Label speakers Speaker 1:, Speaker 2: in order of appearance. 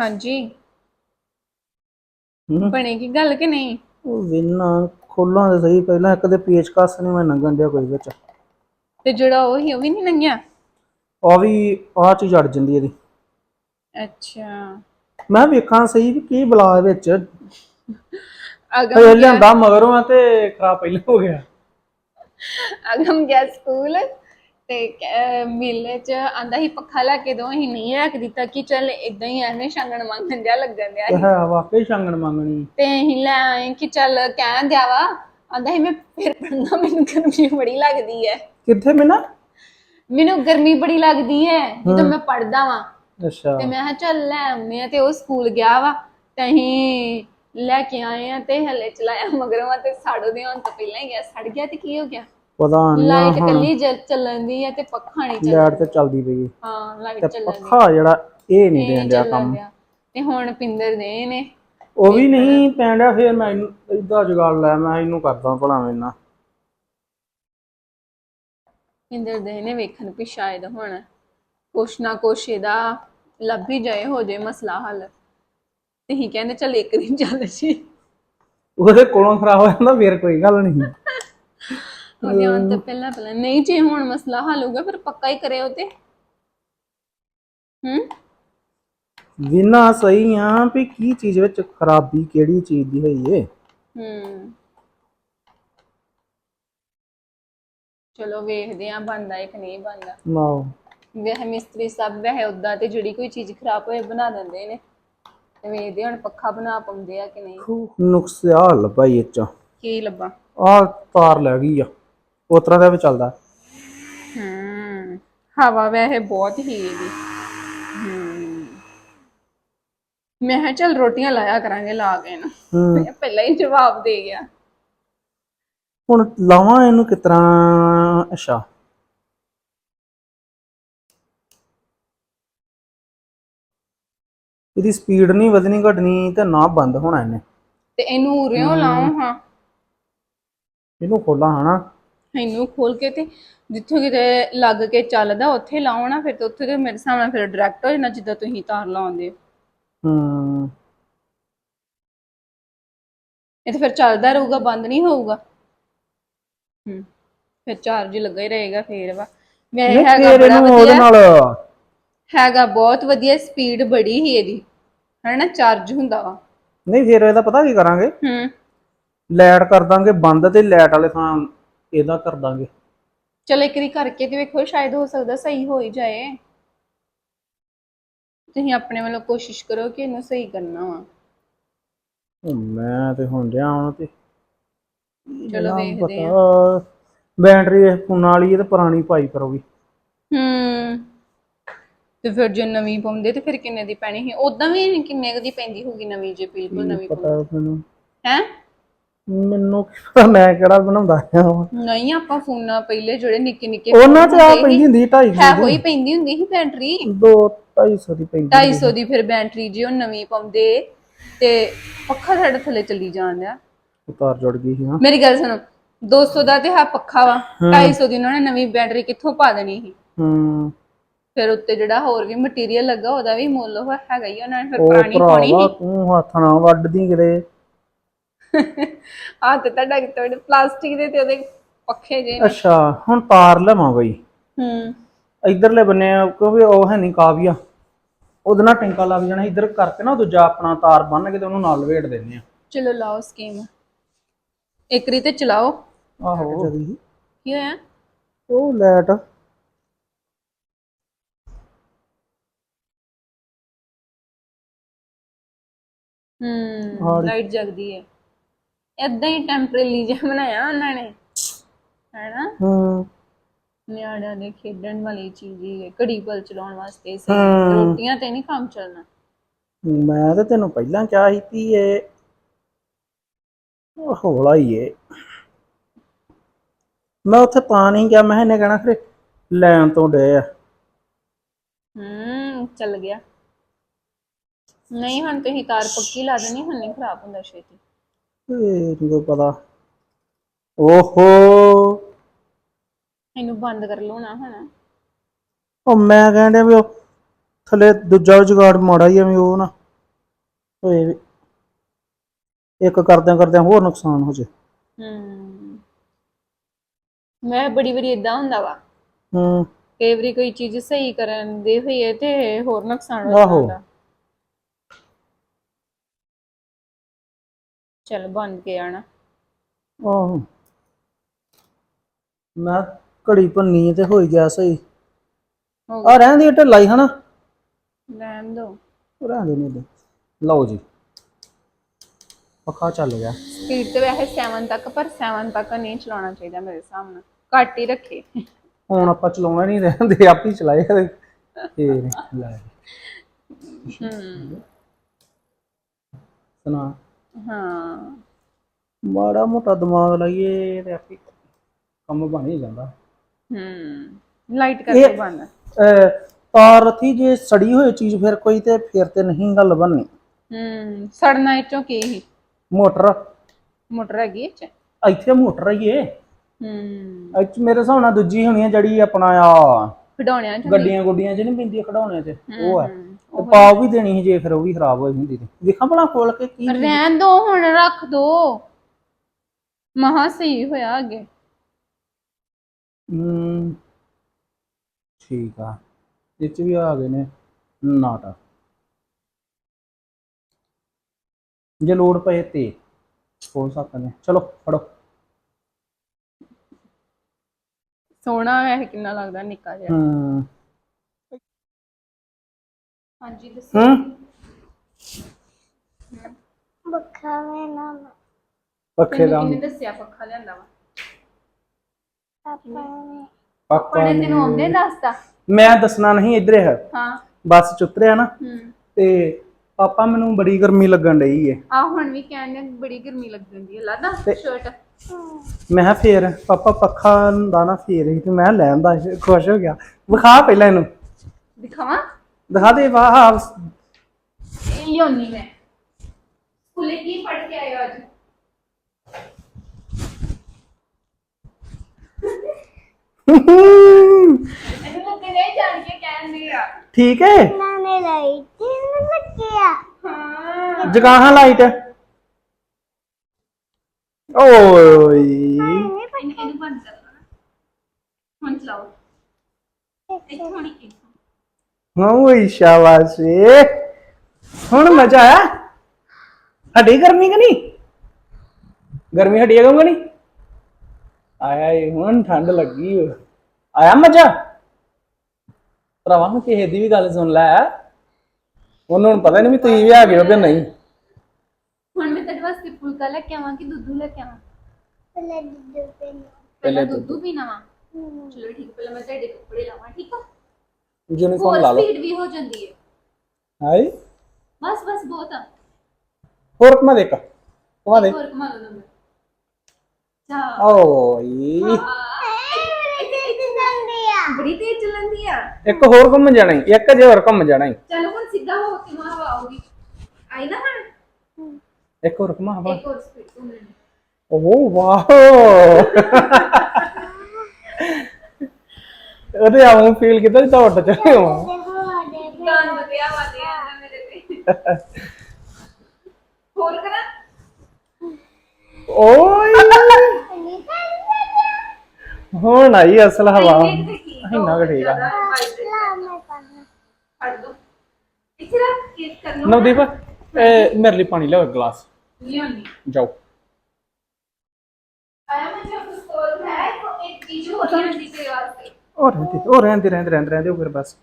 Speaker 1: ਹਾਂਜੀ।
Speaker 2: ਹੂੰ।
Speaker 1: ਬਣੇਗੀ ਗੱਲ ਕਿ ਨਹੀਂ?
Speaker 2: ਉਹ ਵਿਨਾ ਖੋਲਾਂ ਦੇ ਸਹੀ ਪਹਿਲਾਂ ਇੱਕ ਦੇ ਪੇਚਕਸ ਨਹੀਂ ਮੈਂ ਨੰਗਣ ਦਿਆ ਕੋਈ ਵਿੱਚ।
Speaker 1: ਤੇ ਜਿਹੜਾ ਉਹ ਹੀ ਉਹ ਵੀ ਨਹੀਂ ਲੰਘਿਆ
Speaker 2: ਆ ਵੀ ਆ ਚੀਜ਼ ਅੜ ਜਾਂਦੀ ਇਹਦੀ।
Speaker 1: ਅੱਛਾ।
Speaker 2: ਮੈਂ ਵੇਖਾਂ ਸਹੀ ਵੀ ਕੀ ਬਲਾ ਵਿੱਚ।
Speaker 1: ਅਗਮ
Speaker 2: ਲਿਆਂਦਾ ਮਗਰੋਂ ਆ ਤੇ ਖਰਾਬ ਪਹਿਲਾਂ ਹੋ ਗਿਆ।
Speaker 1: ਅਗਮ ਗਿਆ ਸਕੂਲ। ਤੇ ਮੇਲੇ ਚ ਆਂਦਾ ਹੀ ਪੱਖਾ ਲੈ ਕੇ ਦੋ ਹੀ ਨਹੀਂ ਰੱਖ ਦਿੱਤਾ ਕਿ ਚੱਲ ਇਦਾਂ ਹੀ ਐਵੇਂ ਛਾਂਗਣ ਮੰਗਣ ਦਿਆ ਲੱਗਣ ਦਿਆ
Speaker 2: ਤੇ ਹੈ ਵਾਕਈ ਛਾਂਗਣ ਮੰਗਣੀ।
Speaker 1: ਤੇ ਅਸੀਂ ਲੈ ਆਏ ਕਿ ਚੱਲ ਕਹਿਣ ਦਿਆ ਵਾ ਆਂਦਾ ਹੀ ਮੈਂ ਫਿਰ ਪੜਨਾ ਮੈਨੂੰ ਗਰਮੀ ਬੜੀ ਲੱਗਦੀ ਹੈ
Speaker 2: ਕਿੱਥੇ ਮੈਨਾਂ
Speaker 1: ਮੈਨੂੰ ਗਰਮੀ ਬੜੀ ਲੱਗਦੀ ਹੈ ਜਦੋਂ ਮੈਂ ਪੜਦਾ ਵਾਂ।
Speaker 2: ਅੱਛਾ।
Speaker 1: ਤੇ ਮੈਂ ਕਿਹਾ ਚੱਲ ਲੈ ਆਉਂਦੇ ਆ ਤੇ ਉਹ ਸਕੂਲ ਗਿਆ ਵਾ ਤੇ ਅਸੀਂ ਲੈ ਕੇ ਆਏ ਆ ਤੇ ਹਲੇ ਚਲਾਇਆ ਮਗਰੋਂ ਆ ਤੇ ਸਾੜੋ ਦੇ ਹੋਣ ਤੋਂ ਪਹਿਲਾਂ ਹੀ ਗਿਆ ਸੜ ਗਿਆ ਤੇ ਕੀ ਹੋ ਗਿਆ?
Speaker 2: ਪਤਾ ਨਹੀਂ
Speaker 1: ਲਾਈਟ ਕੱਲੀ ਜਲ ਚੱਲਣ ਦੀ ਹੈ ਤੇ ਪੱਖਾ ਨਹੀਂ ਚੱਲ
Speaker 2: ਲਾਈਟ ਤੇ ਚੱਲਦੀ ਪਈ
Speaker 1: ਹਾਂ ਲਾਈਟ
Speaker 2: ਤੇ
Speaker 1: ਚੱਲਣ
Speaker 2: ਪੱਖਾ ਜਿਹੜਾ ਇਹ ਨਹੀਂ ਦੇਣ ਡਿਆ ਕੰਮ।
Speaker 1: ਤੇ ਹੁਣ ਪਿੰਦਰ ਦੇ ਨੇ।
Speaker 2: ਉਹ ਵੀ ਨਹੀਂ ਡਿਆ ਫਿਰ ਮੈਂ ਇਹਨੂੰ ਇਦਾਂ ਜੁਗਾੜ ਲੈ ਮੈਂ ਇਹਨੂੰ ਕਰਦਾ ਭਲਾ ਮੈਨਾਂ
Speaker 1: ਪਿੰਦਰ ਦੇ ਨੇ ਵੇਖਣ ਵੀ ਸ਼ਾਇਦ ਹੁਣ ਕੁਛ ਨਾ ਕੁਛ ਇਹਦਾ ਲੱਭ ਹੀ ਜਾਏ ਹੋ ਜਾਏ ਮਸਲਾ ਹੱਲ। ਤੇ ਹੀ ਕਹਿੰਦੇ ਚੱਲ ਇੱਕ ਦਿਨ ਚੱਲ ਜੀ।
Speaker 2: ਉਹਦੇ ਕੋਲੋਂ ਖਰਾਬ ਹੋ ਜਾਂਦਾ ਫਿਰ ਕੋਈ ਗੱਲ ਨਹੀਂ।
Speaker 1: ਉਹਦੇ ਆਉਣ ਤੋਂ ਪਹਿਲਾਂ ਪਹਿਲਾਂ। ਨਹੀਂ ਜੇ ਹੁਣ ਮਸਲਾ ਹੱਲ ਹੋਊਗਾ ਫਿਰ ਪੱਕਾ ਹੀ ਕਰਿਓ ਤੇ। ਹੂੰ?
Speaker 2: ਵਿਨਾ ਸਹੀ ਆ ਵੀ ਕੀ ਚੀਜ਼ ਵਿੱਚ ਖਰਾਬੀ ਕਿਹੜੀ ਚੀਜ਼ ਦੀ ਹੋਈ ਏ?
Speaker 1: ਹੂੰ। ਚਲੋ ਵੇਖਦੇ ਆ ਬੰਦਾ ਇੱਕ ਨਹੀਂ ਬੰਦਾ
Speaker 2: ਨਾ
Speaker 1: ਵੈਸੇ ਮਿਸਤਰੀ ਸਭ ਵੈਸੇ ਉਦਾਂ ਤੇ ਜਿਹੜੀ ਕੋਈ ਚੀਜ਼ ਖਰਾਬ ਹੋਏ ਬਣਾ ਦਿੰਦੇ ਨੇ। ਤੇ ਵੇਖਦੇ ਹੁਣ ਪੱਖਾ ਬਣਾ ਪਾਉਂਦੇ ਆ ਕਿ ਨਹੀਂ।
Speaker 2: ਨੁਕਸਿਆ ਲੱਭਾ ਇਹ ਚ।
Speaker 1: ਕੀ ਲੱਭਾ?
Speaker 2: ਆ ਤਾਰ ਲੈ ਗਈ ਆ। ਉਸ ਤਰ੍ਹਾਂ ਦਾ ਵੀ ਚੱਲਦਾ।
Speaker 1: ਹੂੰ ਹਵਾ ਵੈਸੇ ਬਹੁਤ ਹੀ ਇਹਦੀ। ਹੂੰ। ਮੈਂ ਕਿਹਾ ਚੱਲ ਰੋਟੀਆਂ ਲਾਇਆ ਕਰਾਂਗੇ ਲਾ ਕੇ ਇਹਨੂੰ
Speaker 2: ਹੂੰ।
Speaker 1: ਪਹਿਲਾਂ ਹੀ ਜਵਾਬ ਦੇ ਗਿਆ।
Speaker 2: ਹੁਣ ਲਾਵਾਂ ਇਹਨੂੰ ਕਿਸ ਤਰ੍ਹਾਂ ਅੱਛਾ। ਇਹਦੀ ਸਪੀਡ ਨਹੀਂ ਵਧਣੀ ਘਟਣੀ ਤੇ ਨਾ ਬੰਦ ਹੋਣਾ ਇਹਨੇ।
Speaker 1: ਤੇ ਇਹਨੂੰ ਉਰਿਓ ਲਾਓ ਹਾਂ।
Speaker 2: ਇਹਨੂੰ ਖੋਲਾਂ ਹਨਾ।
Speaker 1: ਇਹਨੂੰ ਖੋਲ ਕੇ ਤੇ ਜਿੱਥੋਂ ਕਿਤੇ ਲੱਗ ਕੇ ਚੱਲਦਾ ਉੱਥੇ ਲਾਓ ਨਾ ਫਿਰ ਤੇ ਉੱਥੇ ਤੇ ਮੇਰੇ ਸਾਹਮਣੇ ਫਿਰ ਡਾਇਰੈਕਟ ਹੋ ਜਾਣਾ ਜਿੱਦਾਂ ਤੁਸੀਂ ਤਾਰ ਲਾਉਂਦੇ ਹੋ।
Speaker 2: ਹੂੰ।
Speaker 1: ਇਹ ਤਾਂ ਫਿਰ ਚੱਲਦਾ ਰਹੂਗਾ ਬੰਦ ਨਹੀਂ ਹੋਊਗਾ। ਹੂੰ ਫਿਰ ਚਾਰਜ ਲੱਗਾ ਹੀ ਰਹੇਗਾ ਫੇਰ ਵਾ। ਮੈਂ
Speaker 2: ਨਹੀਂ
Speaker 1: ਹੈਗਾ
Speaker 2: ਫੇਰ
Speaker 1: ਬੜਾ
Speaker 2: ਇਹਨੂੰ ਉਹਦੇ
Speaker 1: ਵਧੀਆ।
Speaker 2: ਨਾਲ
Speaker 1: ਹੈਗਾ ਬਹੁਤ ਵਧੀਆ ਸਪੀਡ ਬੜੀ ਹੀ ਇਹਦੀ। ਹਨਾ ਚਾਰਜ ਹੁੰਦਾ ਵਾ।
Speaker 2: ਨਹੀਂ ਫੇਰ ਇਹਦਾ ਪਤਾ ਕੀ ਕਰਾਂਗੇ?
Speaker 1: ਹੂੰ।
Speaker 2: ਲਾਈਟ ਕਰ ਦਾਂਗੇ ਬੰਦ ਤੇ ਲਾਈਟ ਵਾਲੇ ਥਾਂ ਇਹਦਾ ਕਰ ਦਾਂਗੇ।
Speaker 1: ਚਲੋ ਇੱਕ ਵਾਰੀ ਕਰਕੇ ਤੇ ਵੇਖੋ ਸ਼ਾਇਦ ਹੋ ਸਕਦਾ ਸਹੀ ਹੋ ਹੀ ਜਾਏ। ਤੁਸੀਂ ਆਪਣੇ ਵੱਲੋਂ ਕੋਸ਼ਿਸ਼ ਕਰੋ ਕਿ ਇਹਨੂੰ ਸਹੀ ਕਰਨਾ ਵਾ।
Speaker 2: ਹੁਣ ਮੈਂ ਤੇ ਹੁਣ ਡਿਆ ਹੁਣ ਤੇ।
Speaker 1: ਚਲੋ ਵੇਖਦੇ ਆ।
Speaker 2: ਪਤਾ ਬੈਟਰੀ ਫੋਨ ਵਾਲੀ ਇਹ ਤੇ ਪੁਰਾਣੀ ਪਾਈ ਕਰੋਗੀ।
Speaker 1: ਹੂੰ। ਤੇ ਫਿਰ ਜੇ ਨਵੀਂ ਪਾਉਂਦੇ ਤੇ ਫਿਰ ਕਿੰਨੇ ਦੀ ਪੈਣੀ ਸੀ? ਉਦਾਂ ਵੀ ਕਿੰਨੇ ਕੁ ਦੀ ਪੈਂਦੀ ਹੋਊਗੀ ਨਵੀਂ ਜੇ? ਬਿਲਕੁਲ ਨਵੀਂ
Speaker 2: ਪਤਾ ਮੈਨੂੰ।
Speaker 1: ਹੈ?
Speaker 2: ਮੈਨੂੰ ਕੀ ਪਤਾ ਮੈਂ ਕਿਹੜਾ ਬਣਾਉਂਦਾ ਆ
Speaker 1: ਨਹੀਂ ਆਪਾਂ ਫੋਨਾਂ ਪਹਿਲੇ ਜਿਹੜੇ ਨਿੱਕੇ ਨਿੱਕੇ
Speaker 2: ਉਹਨਾਂ ਤੇ ਆ ਪੈਂਦੀ
Speaker 1: ਸੀ,
Speaker 2: ਹੁੰਦੀ 250
Speaker 1: ਹੈ ਹੋਈ ਪੈਂਦੀ ਹੁੰਦੀ ਸੀ ਬੈਟਰੀ?
Speaker 2: ਦੋ 250 ਦੀ ਪੈਂਦੀ
Speaker 1: 250 ਦੀ ਫਿਰ ਬੈਟਰੀ ਜੇ ਉਹ ਨਵੀਂ ਪਾਉਂਦੇ ਤੇ ਪੱਖਾ ਸਾਡੇ ਥੱਲੇ ਚੱਲੀ ਜਾਂਦਾ।
Speaker 2: ਉਤਾਰ ਜੁੜ ਗਈ ਸੀ ਹਾਂ
Speaker 1: ਮੇਰੀ ਗੱਲ ਸੁਣੋ 200 ਦਾ ਤੇ ਹੈ ਪੱਖਾ ਵਾ 250 ਦੀ ਉਹਨਾਂ ਨੇ ਨਵੀਂ ਬੈਟਰੀ ਕਿੱਥੋਂ ਪਾ ਦੇਣੀ ਸੀ?
Speaker 2: ਹੂੰ।
Speaker 1: ਫਿਰ ਉੱਤੇ ਜਿਹੜਾ ਹੋਰ ਵੀ ਮਟੀਰੀਅਲ ਲੱਗਾ ਉਹਦਾ ਵੀ ਮੁੱਲ ਹੈਗਾ ਹੀ ਉਹਨਾਂ ਨੇ ਫਿਰ ਪੁਰਾਣੀ ਪਾਉਣੀ
Speaker 2: ਭਰਾਵਾ ਤੂੰ ਹੱਥ ਨਾਲ ਵੱਢਦੀ ਕਿਤੇ।
Speaker 1: ਆ ਤੇ ਤੁਹਾਡਾ ਕਿਤੇ ਪਲਾਸਟਿਕ ਦੇ ਤੇ ਉਹਦੇ ਪੱਖੇ ਜੇ।
Speaker 2: ਅੱਛਾ ਹੁਣ ਤਾਰ ਲਵਾਂ ਬਈ।
Speaker 1: ਹੂੰ।
Speaker 2: ਇਧਰਲੇ ਬੰਨੇ ਕਿਉਂਕਿ ਉਹ ਹੈ ਨਹੀਂ ਕਾਵੀਆ। ਉਹਦੇ ਨਾਲ ਟਿੰਕਾ ਲੱਗ ਜਾਣਾ ਇਧਰ ਕਰਕੇ ਨਾ ਦੂਜਾ ਆਪਣਾ ਤਾਰ ਬੰਨ ਕੇ ਤੇ ਉਹਨੂੰ ਨਾਲ ਲਵੇਟ ਦਿੰਨੇ ਆ।
Speaker 1: ਚਲੋ ਲਾਓ ਸਕੀਮ। ਇੱਕ ਰੀ ਤੇ ਚਲਾਓ।
Speaker 2: ਆਹੋ।
Speaker 1: ਕੀ ਹੋਇਆ?
Speaker 2: ਉਹ ਲਾਈਟ।
Speaker 1: ਹੂੰ ਲਾਈਟ ਜਗਦੀ ਹੈ। ਏਦਾਂ ਹੀ ਟੈਂਪਰੇਰੀ ਜਿਹਾ ਬਣਾਇਆ ਉਹਨਾਂ ਨੇ। ਹੈਨਾ?
Speaker 2: ਹੂੰ।
Speaker 1: ਨਿਆਣਿਆਂ ਦੇ ਖੇਡਣ ਵਾਲੀ ਚੀਜ਼ ਹੀ ਹੈ ਘੜੀ ਪਲ ਚਲਾਉਣ ਵਾਸਤੇ ਸਹੀ।
Speaker 2: ਹਮ।
Speaker 1: ਰੋਟੀਆਂ ਤੇ ਨਹੀਂ ਕੰਮ ਚੱਲਣਾ।
Speaker 2: ਮੈਂ ਤੇ ਤੈਨੂੰ ਪਹਿਲਾਂ ਕਿਹਾ ਸੀ ਵੀ ਇਹ ਉਹ ਹੌਲਾ ਹੀ ਏ। ਮੈਂ ਉੱਥੇ ਤਾਂ ਨਹੀਂ ਗਿਆ ਮੈਂ ਇਹਨੇ ਕਹਿਣਾ ਖਰੇ ਲੈਣ ਤੋਂ ਡੇ ਆ।
Speaker 1: ਹੂੰ ਚੱਲ ਗਿਆ। ਨਹੀਂ ਹੁਣ ਤੁਸੀਂ ਤਾਰ ਪੱਕੀ ਲਾ ਦੇਣੀ ਹੁਣ ਨਹੀਂ ਖਰਾਬ ਹੁੰਦਾ ਛੇਤੀ।
Speaker 2: ਇਹ ਨੀ ਕੋਈ ਪਤਾ? ਓਹੋ।
Speaker 1: ਇਹਨੂੰ ਬੰਦ ਕਰ ਲਓ ਨਾ ਹੁਣ।
Speaker 2: ਉਹ ਮੈਂ ਕਹਿਣ ਡਿਆ ਵੀ ਉਹ ਥੱਲੇ ਦੂਜਾ ਜੁਗਾੜ ਮਾੜਾ ਹੀ ਐਵੇਂ ਉਹ ਨਾ। ਹੋਏ ਵੀ। ਇੱਕ ਕਰਦਿਆਂ ਕਰਦਿਆਂ ਹੋਰ ਨੁਕਸਾਨ ਹੋ ਜੇ।
Speaker 1: ਹੂੰ। ਮੈਂ ਬੜੀ ਬੜੀ ਇਦਾਂ ਹੁੰਦਾ ਵਾ।
Speaker 2: ਹੂੰ।
Speaker 1: ਕਈ ਵਾਰੀ ਕੋਈ ਚੀਜ਼ ਸਹੀ ਕਰਨ ਦੇ ਹੋਈਏ ਤੇ ਹੋਰ ਨੁਕਸਾਨ ਹੋ
Speaker 2: ਆਹੋ।
Speaker 1: ਜਾਂਦਾ ਚਲ ਬਣ ਕੇ ਆਣਾ।
Speaker 2: ਆਹੋ। ਮੈਂ ਘੜੀ ਭੰਨੀ ਤੇ ਹੋਈ ਗਿਆ ਸਹੀ।
Speaker 1: ਹੋ
Speaker 2: ਆ ਰਹਿਣ ਦੀ ਢਿੱਲਾ ਹੀ ਹਨਾ।
Speaker 1: ਰਹਿਣ ਦੋ।
Speaker 2: ਰਹਿਣ ਦੇ ਨਹੀਂ ਲਓ ਜੀ। ਪੱਖਾ ਚੱਲ ਗਿਆ।
Speaker 1: ਸਪੀਡ ਤੇ ਵੈਸੇ 7 ਤੱਕ ਪਰ 7 ਤੱਕ ਨਹੀਂ ਚਲਾਉਣਾ ਚਾਹੀਦਾ ਮੇਰੇ ਹਿਸਾਬ ਨਾਲ। ਘੱਟ ਹੀ ਰੱਖੇ।
Speaker 2: ਹੁਣ ਆਪਾਂ ਚਲਾਉਣਾ ਨਹੀਂ ਰਹਿੰਦੇ ਆਪ ਹੀ ਚਲਾਏ ਤੇ ਲੈ
Speaker 1: ਹੂੰ।
Speaker 2: ਸੁਣਾ।
Speaker 1: ਹਾਂ।
Speaker 2: ਮਾੜਾ ਮੋਟਾ ਦਿਮਾਗ ਲਾਈਏ ਤੇ ਆਪੇ ਕੰਮ ਬਣ ਹੀ ਜਾਂਦਾ।
Speaker 1: ਹੂੰ ਲਾਈਟ ਕਰਕੇ ਬੰਦ।
Speaker 2: ਅਹ ਤਾਰ ਥੀ ਜੇ ਸੜੀ ਹੋਈ ਚੀਜ਼ ਫਿਰ ਕੋਈ ਤੇ ਫਿਰ ਤੇ ਨਹੀਂ ਗੱਲ ਬਣਨੀ।
Speaker 1: ਹੂੰ ਸੜਨਾ ਇਚੋਂ ਕੀ ਸੀ?
Speaker 2: ਮੋਟਰ।
Speaker 1: ਮੋਟਰ ਹੈਗੀ ਇਹ ਚ?
Speaker 2: ਇੱਥੇ ਮੋਟਰ ਹੀ ਏ
Speaker 1: ਹੂੰ।
Speaker 2: ਇੱਥੇ ਮੇਰੇ ਹਿਸਾਬ ਨਾਲ ਦੂਜੀ ਹੋਣੀ ਆ ਜਿਹੜੀ ਆਪਣਾ ਆ
Speaker 1: ਖਿਡੌਣਿਆਂ ਚ
Speaker 2: ਗੱਡੀਆਂ ਗੁੱਡੀਆਂ 'ਚ ਨਹੀਂ ਪੈਂਦੀ ਖਿਡੌਣਿਆਂ 'ਚ। ਉਹ ਆ।
Speaker 1: ਹੂੰ।
Speaker 2: ਤੇ ਪਾ ਵੀ ਦੇਣੀ ਸੀ ਜੇ ਫਿਰ ਉਹ ਵੀ ਖਰਾਬ ਹੋਈ ਹੁੰਦੀ ਤੇ। ਵੇਖਾਂ ਭਲਾ ਖੋਲ ਕੇ ਕੀ
Speaker 1: ਰਹਿਣ ਦੋ ਹੁਣ ਰੱਖ ਦੋ। ਮਹਾ ਸਹੀ ਹੋਇਆ ਅੱਗੇ।
Speaker 2: ਹਮ ਠੀਕ ਆ। ਇਹ 'ਚ ਵੀ ਆ ਗਏ ਨੇ ਨਾਟਾ ਜੇ ਲੋੜ ਪਏ ਤੇ। ਹੋ ਸਕਦੇ ਚਲੋ ਫੜੋ।
Speaker 1: ਸੋਹਣਾ ਵੈਸੇ ਕਿੰਨਾ ਲੱਗਦਾ ਨਿੱਕਾ ਜਿਹਾ। ਹਾਂਜੀ ਦੱਸੋ।
Speaker 2: ਹਮ
Speaker 3: ਬੱਖਾ ਮੈਂ ਨਾ
Speaker 2: ਪੱਖੇ ਦਾ
Speaker 1: ਕਿੰਨੇ ਦੱਸਿਆ ਪੱਖਾ ਲਿਆਂਦਾ ਵਾ?
Speaker 3: ਪਾਪਾ ਨੇ
Speaker 1: ਪੜੇ ਤੈਨੂੰ ਆਉਂਦੇ ਦੱਸਦਾ।
Speaker 2: ਮੈਂ ਦੱਸਣਾ ਨਹੀਂ ਇੱਧਰ ਹੈ
Speaker 1: ਹਾਂ।
Speaker 2: ਬੱਸ ਚ ਉਤਰਿਆ ਨਾ
Speaker 1: ਹੂੰ।
Speaker 2: ਤੇ ਪਾਪਾ ਮੈਨੂੰ ਬੜੀ ਗਰਮੀ ਲੱਗਣ ਡਈ ਏ।
Speaker 1: ਆ ਹੁਣ ਵੀ ਕਹਿੰਦੇ ਬੜੀ ਗਰਮੀ ਲੱਗਦੀ ਹੈ ਲਾਦਾ ਸ਼ਰਟ
Speaker 2: ਮੈਂ ਕਿਹਾ ਫੇਰ ਪਾਪਾ ਪੱਖਾ ਦਾ ਨਾ ਫੇਰ ਹੀ ਤੇ ਮੈਂ ਲੈਣ ਦਾ ਖੁਸ਼ ਹੋ ਗਿਆ। ਵਿਖਾ ਪਹਿਲਾਂ ਇਹਨੂੰ।
Speaker 1: ਦਿਖਾਵਾਂ?
Speaker 2: ਦਿਖਾ ਦੇ ਵਾਹ
Speaker 1: ਇਹ ਲਿਓਨੀ ਮੈਂ। ਸਕੂਲੇ ਕੀ ਪੜ ਕੇ ਆਇਓ ਅੱਜ? ਇਹਨੂੰ ਲੱਗੇ ਨਹੀਂ ਜਾਣ ਕੇ ਕਹਿੰਦੀ ਆ।
Speaker 2: ਠੀਕ ਹੈ?
Speaker 3: ਨਾਨੇ ਲਈ ਕਿੰਨ ਲੱਗਿਆ
Speaker 1: ਹਾਂ।
Speaker 2: ਜਗਾਹਾਂ ਲਾਈਟ। ਓਏ।
Speaker 1: ਇਹਨੂੰ ਇਹਨੂੰ ਬੰਦ ਕਰ ਲਾ ਹੁਣ ਚਲਾਓ
Speaker 2: ਸ਼ਾਬਾਸ਼ ਏ ਹੁਣ ਮਜ਼ਾ ਆਇਆ? ਹੱਡੀ ਗਰਮੀ ਕਿ ਨਹੀਂ? ਗਰਮੀ ਹਟੀ ਹੈਗਾ ਕਿ ਨਹੀਂ? ਆਇਆ ਏ, ਹੁਣ ਠੰਡ ਲੱਗੀ ਓ। ਆਇਆ ਮਜ਼ਾ? ਭਰਾਵਾ ਹੁਣ ਕਿਸੇ ਦੀ ਵੀ ਗੱਲ ਸੁਣ ਲੈ। ਉਹਨੂੰ ਹੁਣ ਪਤਾ ਨਹੀਂ ਵੀ ਤੁਸੀਂ ਵੀ ਆ ਗਏ ਹੋ ਕਿ ਨਹੀਂ
Speaker 1: ਹੁਣ ਮੈਂ ਤੁਹਾਡੇ ਵਾਸਤੇ ਫੁਲਕਾ ਲੈ ਕੇ ਆਵਾਂ ਕਿ ਦੁੱਧ ਲੈ ਕੇ ਆਵਾਂ?
Speaker 3: ਪਹਿਲੇ ਦੁੱਧ ਪੀਣਾ।
Speaker 1: ਪਹਿਲਾਂ ਦੁੱਧ ਪੀਣਾ ਵਾ? ਚਲੋ ਠੀਕ ਪਹਿਲਾਂ ਮੈਂ ਤੁਹਾਡੇ ਕੱਪੜੇ ਲਾਵਾਂ ਠੀਕ ਆ?
Speaker 2: ਯੂਨੀਫਾਰਮ
Speaker 1: ਹੋਰ
Speaker 2: ਲਾ ਲਓ।
Speaker 1: ਸਪੀਡ ਵੀ ਹੋ ਜਾਂਦੀ ਹੈ?
Speaker 2: ਹਾਈ
Speaker 1: ਬਸ ਬਸ ਬਹੁਤ ਆ।
Speaker 2: ਹੋਰ ਕਮਾ ਦੇਖ। ਕਮਾ ਦੇ
Speaker 1: ਹੋਰ ਕਮਾ ਲਓ ਨੰਬਰ ਚਾ
Speaker 2: ਓਏ।
Speaker 3: ਇੱਥੇ ਇੱਥੇ ਜਾਂਦੇ ਆ
Speaker 1: ਬੜੀ ਤੇਜ਼ ਚੱਲਦੀ ਆ।
Speaker 2: ਇੱਕ ਹੋਰ ਘੁੰਮ ਜਾਣਾ ਈ, ਇੱਕ ਜੇ ਹੋਰ ਘੁੰਮ ਜਾਣਾ ਈ।
Speaker 1: ਚਲੋ ਹੁਣ ਸਿੱਧਾ ਹੋ ਕੇ ਮਾਂ ਹਵਾ ਆਉਗੀ ਆਈ ਨਾ ਹੁਣ
Speaker 2: ਇੱਕ ਹੋਰ ਘੁਮਾ ਹਵਾ।
Speaker 1: ਇੱਕ ਹੋਰ ਸਪੀਡ ਤੋਂ ਲੈਣੀ
Speaker 2: ਓ ਵਾਓ। ਉਹਦੇ ਆਉਂ ਫੀਲ ਕੀਤਾ ਜਿੱਦਾਂ ਉੱਡ ਚੱਲੇ ਹੋ
Speaker 1: ਗਾਨ ਬਤਿਆ ਵਾਲੇ ਆ ਮੇਰੇ ਤੇ। ਹੋਰ ਕਰਾਂ?
Speaker 2: ਓਏ। ਹੁਣ ਆਈ ਅਸਲ ਹਵਾ।
Speaker 1: ਇੰਨੇ ਕੁ ਤੇ
Speaker 2: ਠੀਕ ਆ।
Speaker 1: ਫੜ ਦੋ। ਇੱਥੇ ਰੱਖ ਕੇ ਕਰਨਾ।
Speaker 2: ਨਵਦੀਪ ਇਹ ਮੇਰੇ ਲਈ ਪਾਣੀ ਲਿਆਓ ਇੱਕ ਗਲਾਸ।
Speaker 1: लियोनी
Speaker 2: जाओ
Speaker 1: आया मुझे आपको स्कूल है तो एक चीज होती है
Speaker 2: और रहते और रहते रहते रहते रहते फिर बस